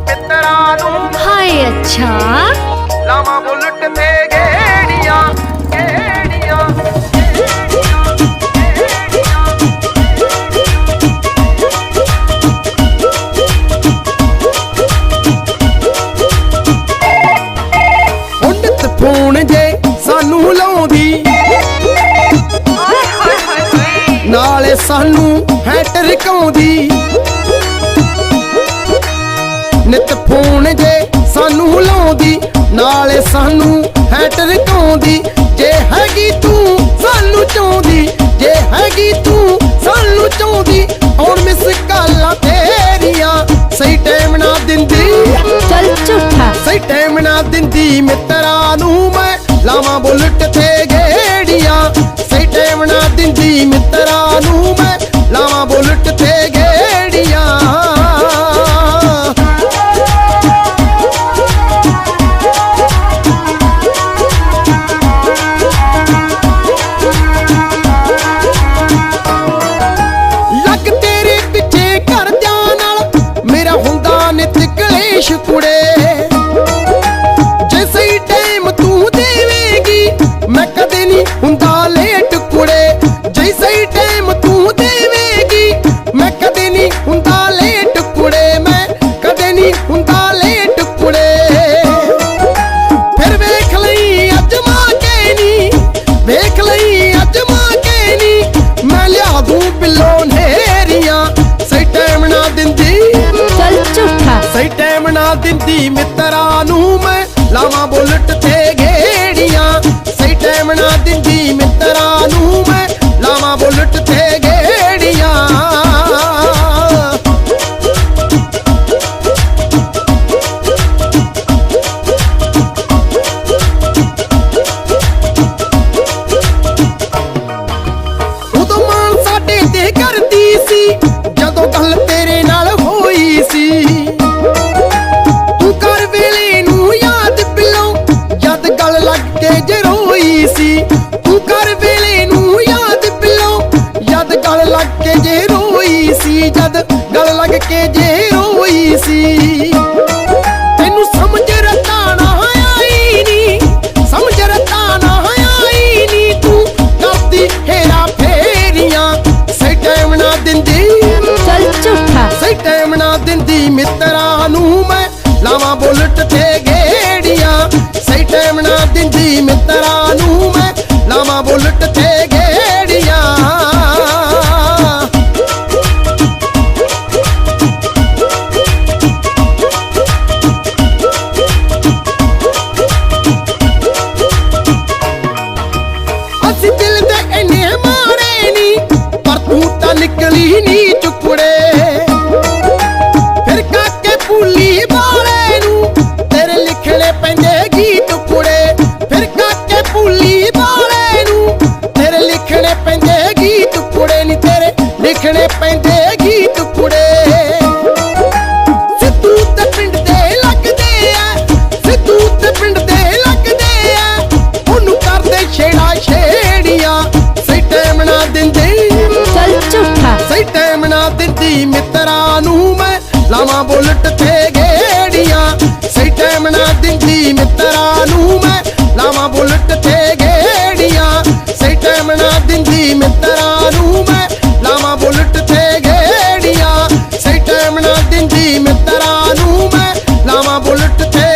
ਮਿੱਤਰਾਂ ਨੂੰ ਹਾਏ ਅੱਛਾ। ਲਾਵਾ ਬੁਲਟ ਤੇ ਗੇੜੀਆਂ ਗੇੜੀਆਂ ਮੁੰਡਤ ਫੋਨ ਜੇ ਸਾਨੂੰ ਲਾਉਂਦੀ। ਨਾਲੇ ਸਾਨੂੰ ਹੈ ਟਰਕਾਉਂਦੀ ਨਿਤ ਫੋਨ ਜੇ ਸਾਨੂੰ ਲਾਉਂਦੀ ਨਾਲੇ ਸਾਨੂੰ ਹੈ ਟਰਕਾਉਂਦੀ ਜੇ ਹੈਗੀ ਤੂੰ ਸਾਨੂੰ ਚਾਹੁੰਦੀ ਜੇ ਹੈਗੀ ਤੂੰ ਸਾਨੂੰ ਚਾਹੁੰਦੀ ਹੁਣ ਮਿਸ ਕਾਲਾਂ ਤੇਰੀਆਂ ਸਹੀ ਟਾਈਮ ਨਾ ਦਿੰਦੀ। ਚੱਲ ਝੂਠਾ। ਸਹੀ ਟਾਈਮ ਨਾ ਦਿੰਦੀ ਮਿੱਤਰਾਂ ਨੂੰ ਮੈਂ ਲਾਵਾਂ ਬੁਲਟ ਤੇ ਗੇੜੀਆਂ। ਦਿੰਦੀ ਮਿੱਤਰਾਂ ਨੂੰ ਮੈਂ ਲਾਵਾਂ ਬੁਲਟ ਤੇ ਜਦ ਗਲ ਲੱਗ ਕੇ ਜੇ ਰੋਈ ਸੀ। ਨਿਕਲੀ ਨੀ ਚੁੱਕੜੇ ਫਿਰ ਕਾਕੇ ਪੁੱਲੀ ਵਾਲੇ ਨੂੰ, ਤੇਰੇ ਲਿਖਣੇ ਪੈਂਦੇ ਗੀਤ ਕੁੜੇ ਫਿਰ ਕਾਕੇ ਪੁੱਲੀ ਵਾਲੇ ਨੂੰ, ਤੇਰੇ ਲਿਖਣੇ ਪੈਂਦੇ ਗੀਤ ਕੁੜੇ ਨੀ ਤੇਰੇ ਲਿਖਣੇ ਪੈਂਦੇ ਗੀਤ ਕੁੜੇ ਮਿੱਤਰਾਂ ਨੂੰ ਮੈਂ ਲਾਵਾਂ ਬੁਲਟ ਤੇ ਗੇੜੀਆਂ। ਸਹੀ ਟਾਈਮ ਨਾ ਦਿੰਦੀ ਮਿੱਤਰਾਂ ਨੂੰ ਮੈਂ ਲਾਵਾਂ ਬੁਲਟ ਤੇ ਗੇੜੀਆਂ। ਸਹੀ ਟਾਈਮ ਨਾ ਦਿੰਦੀ ਮਿੱਤਰਾਂ ਨੂੰ ਮੈਂ ਲਾਵਾਂ ਬੁਲਟ ਤੇ ਗੇੜੀਆਂ। ਸਹੀ ਟਾਈਮ ਨਾ ਦਿੰਦੀ ਮਿੱਤਰਾਂ ਨੂੰ ਮੈਂ ਲਾਵਾਂ ਬੁਲਟ ਤੇ